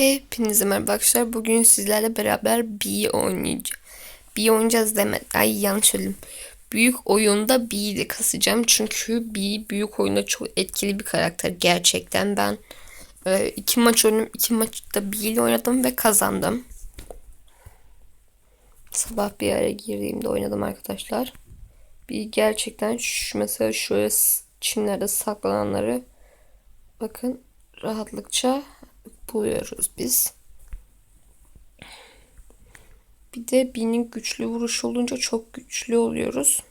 Hepinize merhaba arkadaşlar. Bugün sizlerle beraber B oynayacağız. B oynayacağız deme. Ay yanlış söyledim. Büyük oyunda B'yi kasacağım. Çünkü B büyük oyunda çok etkili bir karakter. Gerçekten ben e, iki maç oynadım. iki maçta B ile oynadım ve kazandım. Sabah bir ara girdiğimde oynadım arkadaşlar. Bir gerçekten şu mesela şöyle çimlerde saklananları bakın rahatlıkça buluyoruz biz. Bir de B'nin güçlü vuruş olunca çok güçlü oluyoruz.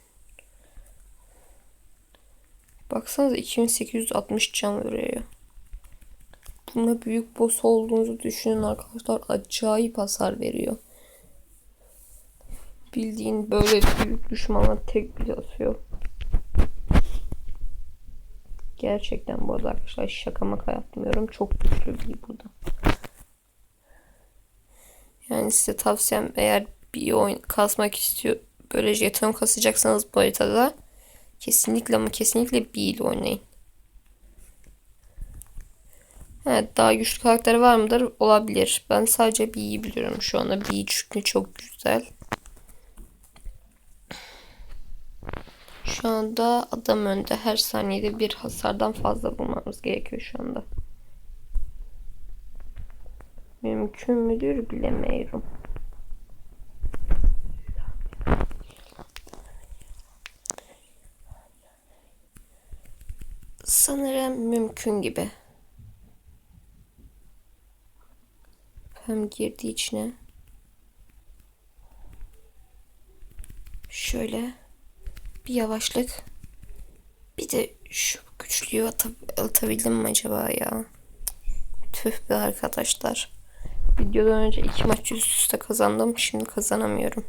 Baksanıza 2860 can veriyor. Buna büyük boss olduğunuzu düşünün arkadaşlar. Acayip hasar veriyor. Bildiğin böyle büyük düşmana tek bir atıyor. Gerçekten bu arada arkadaşlar şaka maka yapmıyorum. Çok güçlü bir burada. Yani size tavsiyem eğer bir oyun kasmak istiyor böyle jeton kasacaksanız bu haritada kesinlikle ama kesinlikle bir ile oynayın. Evet daha güçlü karakter var mıdır? Olabilir. Ben sadece B'yi biliyorum şu anda. B çünkü çok güzel. Şu anda adam önde. Her saniyede bir hasardan fazla vurmamız gerekiyor şu anda. Mümkün müdür bilemiyorum. Sanırım mümkün gibi. Hem girdi içine. Şöyle bir yavaşlık. Bir de şu güçlüyü atab- atabildim mi acaba ya? Tüh be arkadaşlar. Videodan önce iki maç üst üste kazandım. Şimdi kazanamıyorum.